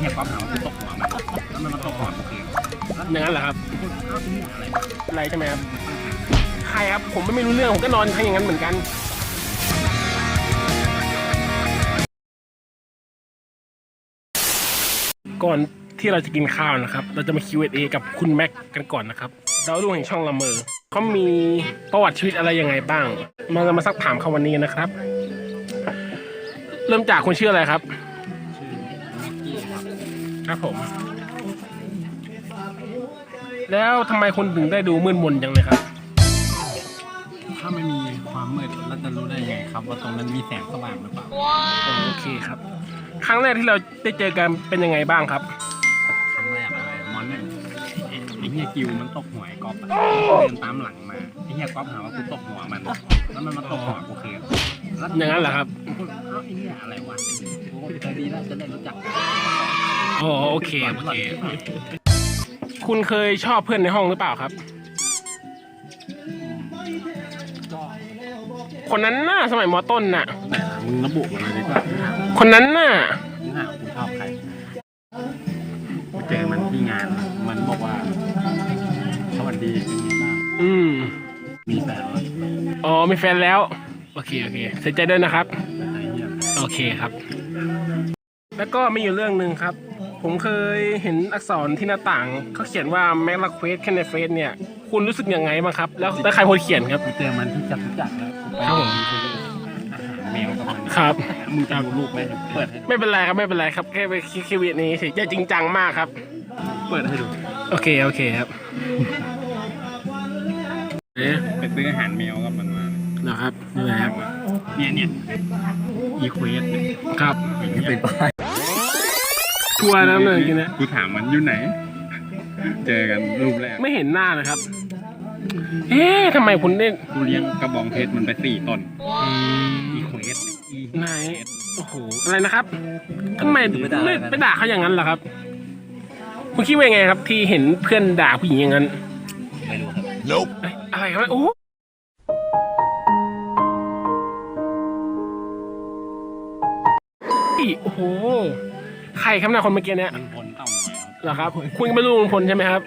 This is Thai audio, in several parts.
เฮียก๊อฟหาว่ากูตกหัวมันแล้วมันมาตกหัวกูคืนอย่างนั้นเหรอครับเอ้าไอ้เหี้ยอะไรใช่ไหมครับใครครับผมไม่รู้เรื่องผมก็นอนทั้งอย่างนั้นเหมือนกันก่อนที่เราจะกินข้าวนะครับ เราจะมา Q&A กับคุณแม็กกันก่อนนะครับดาวรุ่งแห่งช่องละเมอเขามีประวัติชีวิตอะไรยังไงบ้าง มาเรามาสักถามเขาวันนี้นะครับ เริ่มจากคุณชื่ออะไรครับ ครับผม แล้วทำไมคุณถึงได้ดูมืดมนจังเลยครับ ถ้าไม่มีความมืดเราจะรู้ได้ไงครับ ว่าตรงนั้นมีแสงสว่างหรือเปล่า โอเคครับ ครั้งแรกที่เราได้เจอกันเป็นยังไงบ้างครับ ครั้งแรกอะไรมอนหนึ่งไอ้ไอ้เฮียกิวมันตกหัวไอ้ก๊อฟอะเดินตามหลังมาไอ้เฮียก๊อฟหาว่ากูตกหัวมัน แล้วมันมาตกหัวกูคืนแล้วอย่างนั้นเหรอครับ กูก็เอ้าไอ้เฮียอะไรวะโอ้ใจดีแล้วจะได้รู้จักกัน อ๋อโอเคโอเค คุณเคยชอบเพื่อนในห้องหรือเปล่าครับก็คนนั้นน่ะสมัยมอต้นน่ะไหนล่ะ มึงระบุมาเลยดีกว่าคนนั้นน่ะ มึงหากูชอบใครกูเจอมันที่งาน มันบอกว่า สวัสดีเป็นไงบ้าง อืมมีแฟนแล้วอ๋อมีแฟนแล้ว โอเคโอเคเสียใจด้วยนะครับไอ้เหี้ยโอเคครับ แล้วก็มีอยู่เรื่องหนึ่งครับ ผมเคยเห็นอักษรที่หน้าต่างเขาเขียนว่าแม็กลาเควสแค่ในเฟซเนี่ย คุณรู้สึกยังไงบ้างครับ แล้วแล้วใครคนเขียนครับกูเจอมันที่จัตุจักรแล้วกูไปครับผมอาหารแมวกับมันครับมึงจะดูรูปไหมเปิดให้ดูไม่เป็นไรครับไม่เป็นไรครับแค่ไปคิดชีวิตนี้เฉยจะจริงจังมากครับ เปิดให้ดู โอเคโอเคครับเอ๊ะไปซื้ออาหารแมวกับมันมานะครับนี่แหละครับเนี่ยเนี่ยอีเควสเนี่ยครับนี่เป็นป้าย ทัวร์น้ำหนึ่งกินนะกูถามมันอยู่ไหน เจอกันรูปแรก ไม่เห็นหน้าเลยครับ เอ๊ะทำไมคุณเล่นกูเลี้ยงกระบองเพชรมันไปสี่ต้น อีเควสเนี่ยอีไหนโอ้โหอะไรนะครับทำไมเล่นไปด่าเขาอย่างนั้นล่ะครับ คุณคิดว่าไงครับ ที่เห็นเพื่อนด่าผู้หญิงอย่างนั้น ไม่รู้ครับเอ้ยอะไรครับโอ้โหโอ้โห ใครครับเนะคนเมื่อกี้เนี่ยมันพลเต่าหน่อยครับ เหรอครับ คุณไม่รู้ลุงพลใช่ไหมครับ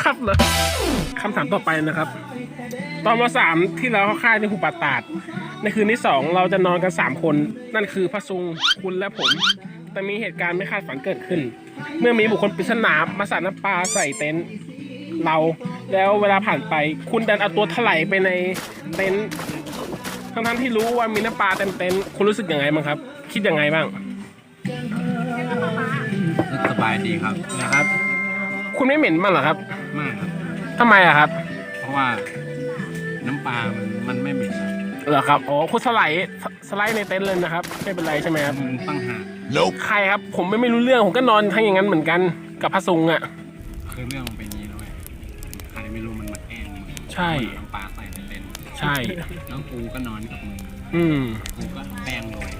ครับเหรอคำถามต่อไปนะครับ ตอนมาสามที่เราเข้าค่ายในหุบป่าตาด ในคืนที่สองเราจะนอนกันสามคน นั่นคือพระซุงคุณและผม แต่มีเหตุการณ์ไม่คาดฝันเกิดขึ้น เมื่อมีบุคคลปริศนามาสาดน้ำปลาใส่เต็นท์เรา แล้วเวลาผ่านไป คุณดันเอาตัวถลายไปในเต็นท์ทั้งทั้งๆที่รู้ว่ามีน้ำปลาเต็มเต็นท์คุณรู้สึกยังไงบ้างครับ คิดยังไงบ้างส บายดีครับนะครับคุณไม่เหม็นบ้างเหรอครับมากครับทำไมอะครับเพราะว่าน้ำปลามันมันไม่เหม็นครับเหรอครับอ๋อคุณสไลด์สไลด์ในเต็นท์เลยนะครับไม่เป็นไรใช่ไหมครับมึงตั้งหากใครครับ ผมไม่ไม่รู้เรื่องผมก็นอนทั้งอย่างนั้นเหมือนกันกับพระซุงอะคือเรื่องมันเป็นอย่างนี้นะเลยใครไม่รู้มันมาแกล้งมึงใช่น้ำปลาใส่ในเต็นท์ใช่แล้วกูก็นอนกับมึงอืมกูก็แป้งโรย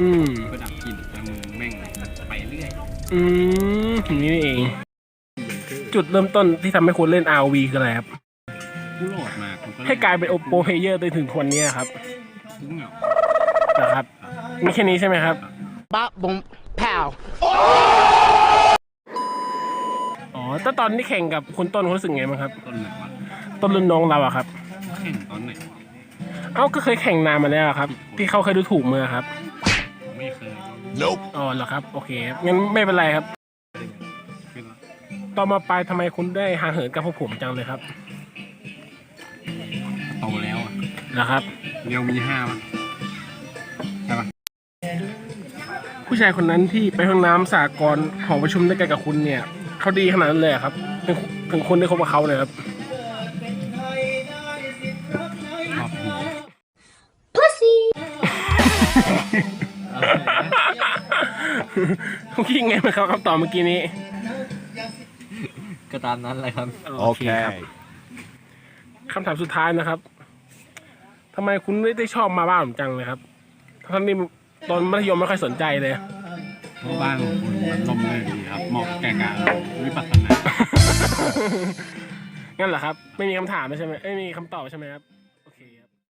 อืมก็ดับกลิ่นแต่มึงแม่งไปเรื่อยอืมอย่างนี้นี่เอง จุดเริ่มต้นที่ทำให้คุณเล่น RV คืออะไรครับ กูโหลดมากูก็ให้กลายเป็นโอโปเพเยอร์ไปถึงทวนเนี้ยครับ กูเหงานะครับ มีแค่นี้ใช่ไหมครับ Bop, boom, pow. อ๋อแต่ตอนที่แข่งกับคุณต้นคุณรู้สึกไงบ้างครับ ต้นไหนวะต้นรุ่นน้องเราอะครับ แข่งตอนไหนวะเอ้าก็เคยแข่งนานมาแล้วอะครับ ที่เขาเคยดูถูกมือครับไม่เคย อ๋อเหรอครับ โอเคครับงั้นไม่เป็นไรครับคือว่าตอนมาปลายทำไมคุณได้ห่างเหินกับพวกผมจังเลยครับโตแล้วอะนะครับ เรียวมีห้าปะใช่ปะผู้ชายคนนั้นที่ไปห้องน้ำสากลหอประชุมด้วยกันกับคุณเนี่ยเขาดีขนาดนั้นเลยเหรอครับถึงถึงคุณได้คบกับเขาเลยครับชอบ ผีคุณคิดยังไงมาครับคำตอบเมื่อกี้นี้ ก็ตามนั้นเลยครับ โอเคครับคำถามสุดท้ายนะครับทำไมคุณไม่ได้ชอบมาบ้านผมจังเลยครับทั้งที่ตอนมัธยมไม่ค่อยสนใจเลย เพราะบ้านของคุณมันลมเลยดีครับเหมาะแก่การวิปัสสนางั้นเหรอครับ ไม่มีคำถามใช่ไหมไม่มีคำตอบใช่ไหมครับ